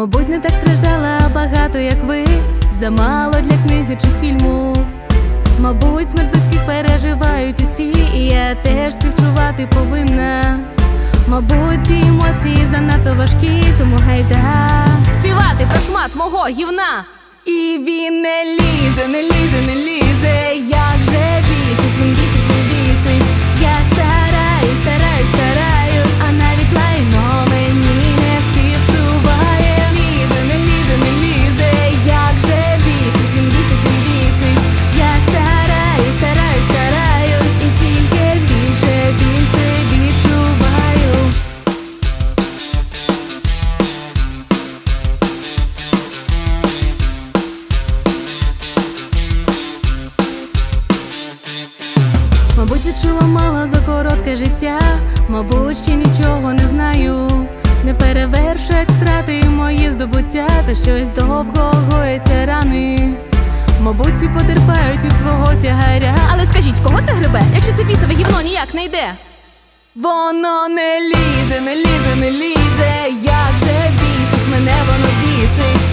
Мабуть, не так страждала багато, як ви. Замало для книги чи фільму. Мабуть, смерть близьких переживають усі, і я теж співчувати повинна. Мабуть, ці емоції занадто важкі, тому гайда співати про шмат мого гівна. І він не лізе, не лізе, не лізе. Як Мабуть, відчула мало за коротке життя, мабуть, ще нічого не знаю. Не перевершу, як втрати мої здобуття, та щось довго гояться рани. Мабуть, всі потерпають від свого тягаря. Але скажіть, кого це грибе, якщо це бісове гівно ніяк не йде? Воно не лізе, не лізе, не лізе. Як же бісить, мене воно бісить.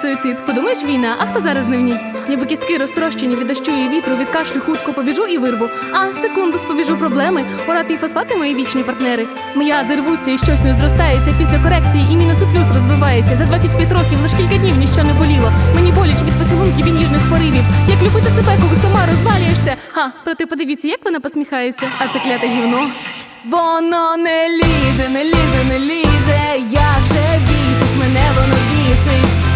Суїцид, подумаєш війна, а хто зараз не в ній? Ніби кістки розтрощені від дощу і вітру, від кашлю хутко побіжу і вирву. А секунду спобіжу проблеми. Урати і фосфати мої вічні партнери. М'язи рвуться і щось не зростається після корекції, і мінус у плюс розвивається. За 25 років лиш кілька днів ніщо не боліло. Мені боляче від поцілунків і ніжних поривів. Як любити себе, коли сама розвалюєшся. Ха, проте подивіться, як вона посміхається. А це кляте гівно. Воно не лізе, не лізе, не лізе. Як же бісить, мене воно бісить.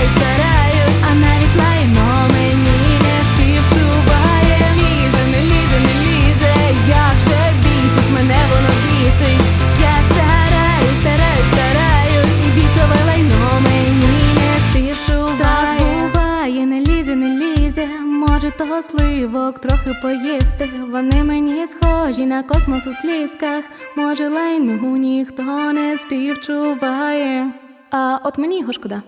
Стараюсь, стараюсь, а навіть лайно мені не співчуває. Лізе, не лізе, не лізе. Як же бісить, мене воно бісить. Я стараюсь, стараюсь, стараюсь, і бісове лайно мені не співчуває. Так буває, не лізе, не лізе. Може, то сливок трохи поїсти. Вони мені схожі на космос у слізках. Може, лайну ніхто не співчуває. А от мені його шкода.